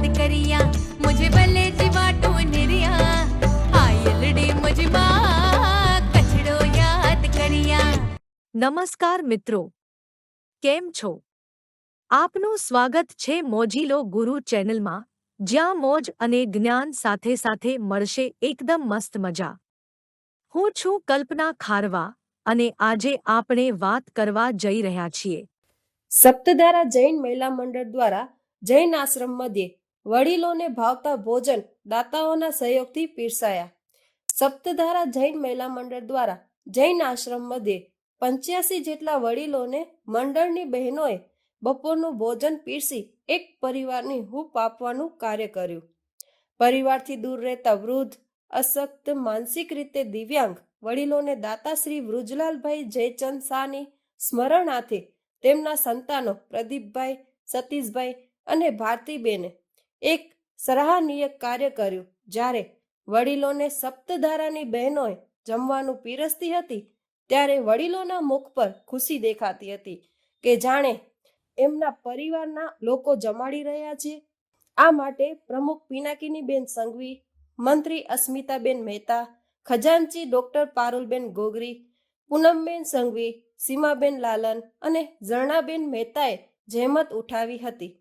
યાદ કરિયા મુજે ભલે જીવા ટોનરિયા આયલડે મજમાં કચડો યાદ કરિયા નમસ્કાર મિત્રો કેમ છો આપનું સ્વાગત છે મોજીલો ગુરુ ચેનલમાં જ્યાં મોજ અને જ્ઞાન સાથે સાથે મળશે એકદમ મસ્ત મજા હું છું કલ્પના ખારવા અને આજે આપણે વાત કરવા જઈ રહ્યા છીએ સપ્તધારા જૈન મહિલા મંડળ દ્વારા જૈન આશ્રમ મધ્યે વડીલોને ભાવતા ભોજન દાતાઓના સહયોગથી પીરસાયા. સપ્તધારા જૈન મહિલા મંડળ દ્વારા જૈન આશ્રમ મધ્યે પંચ્યાસી જેટલા વડીલોને મંડળની બહેનોએ બપોરનું ભોજન પીરસી એક પરિવારની હૂપ આપવાનું કાર્ય કર્યું. પરિવારથી દૂર રહેતા વૃદ્ધ, અશક્ત, માનસિક રીતે દિવ્યાંગ વડીલોને દાતાશ્રી વૃજલાલભાઈ જયચંદ શાહની સ્મરણાર્થે તેમના સંતાનો પ્રદીપભાઈ, સતીશભાઈ અને ભારતીબેને એક સરાહનીય કાર્ય કર્યું. જ્યારે વડીલોને સપ્તધારાની બહેનોએ જમવાનું પીરસતી હતી, ત્યારે વડીલોના મુખ પર ખુશી દેખાતી હતી કે જાણે એમના પરિવારના લોકો જમાડી રહ્યા છે. આ માટે પ્રમુખ પિનાકીનીબેન સંઘવી, મંત્રી અસ્મિતાબેન મહેતા, ખજાનચી ડોક્ટર પારુલબેન ગોગરી, પૂનમબેન સંઘવી, સીમાબેન લાલન અને ઝરણાબેન મહેતાએ જહેમત ઉઠાવી હતી.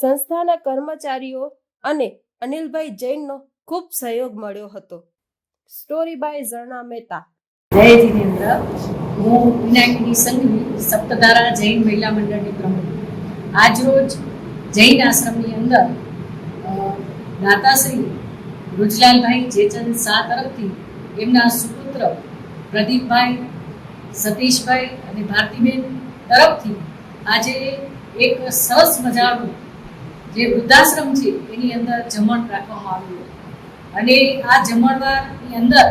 સંસ્થાના કર્મચારીઓ અને અનિલભાઈ જૈનનો ખૂબ સહયોગ મળ્યો હતો. Story by Zarna Mehta. જય જીતેન્દ્ર. હું વિનાયકની સંઘની સપ્તધારા જૈન મહિલા મંડળની પ્રમુખ. આજરોજ જૈન આશ્રમની અંદર દાતાશ્રી રુજલાલભાઈ જેચંદ શાહ તરફથી એમના સુપુત્ર પ્રદીપભાઈ, સતીશભાઈ અને ભારતીબેન તરફથી આજે એક સરસ મજાનું જે વૃદ્ધાશ્રમ છે, એની અંદર જમણ રાખવામાં આવ્યું અને આ જમણવારની અંદર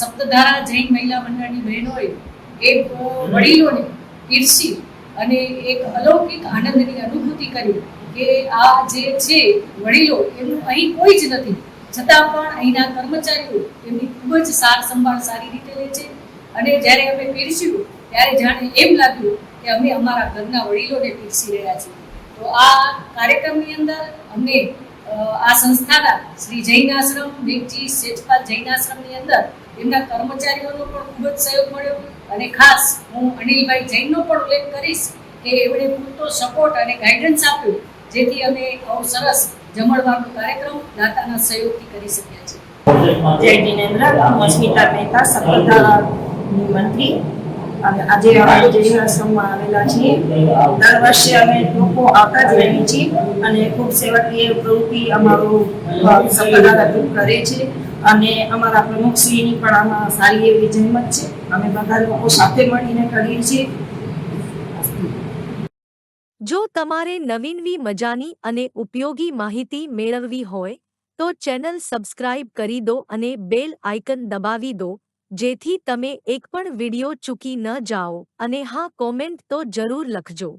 સપ્તધારા જૈન મહિલા મંડળની બહેનોએ એક વડીલોને પીરસી અને એક અલૌકિક આનંદની અનુભૂતિ કરી કે આ જે છે વડીલો, એમનું અહીં કોઈ જ નથી. છતાં પણ અહીંના કર્મચારીઓ એમની ખૂબ જ સાર સંભાળ સારી રીતે લે છે. અને જ્યારે અમે પીરસ્યું, ત્યારે જાણે એમ લાગ્યું કે અમે અમારા ઘરના વડીલોને પીરસી રહ્યા છીએ. તો આ કાર્યક્રમની અંદર અમને આ સંસ્થાના શ્રી જૈન આશ્રમ મેઘજી શેઠપાલ જૈન આશ્રમની અંદર એમના કર્મચારીઓનો પણ ખૂબ જ સહયોગ મળ્યો અને ખાસ હું અનિલભાઈ જૈનનો પણ ઉલ્લેખ કરીશ કે એમણે પૂરતો સપોર્ટ અને ગાઈડન્સ આપ્યું, જેથી અમે આવો સરસ જમણવાનો કાર્યક્રમ દાતાના સહયોગથી કરી શક્યા છીએ. જય જિનેન્દ્ર અસ્મિતા મહેતા સફળતા મંત્રી. આજે અમે જૈન આશ્રમમાં આવેલા છીએ. દર વર્ષે અમે લોકો આવતા જ રહીએ છીએ અને ખૂબ સેવાકીય પ્રવૃત્તિ અમારું સફળતા કરે છે. અને અમારા પ્રમુખશ્રીની પણ આમાં સારી એવી જહેમત છે. અમે બધા લોકો સાથે મળીને કરીએ છીએ. જો તમારે નવીનવી મજાની અને ઉપયોગી માહિતી મેળવવી હોય, તો ચેનલ સબસ્ક્રાઇબ કરી દો અને બેલ આઇકન દબાવી દો. જેથી તમે એક પણ વિડિયો ચૂકી ન જાઓ અને હા કોમેન્ટ તો જરૂર લખજો.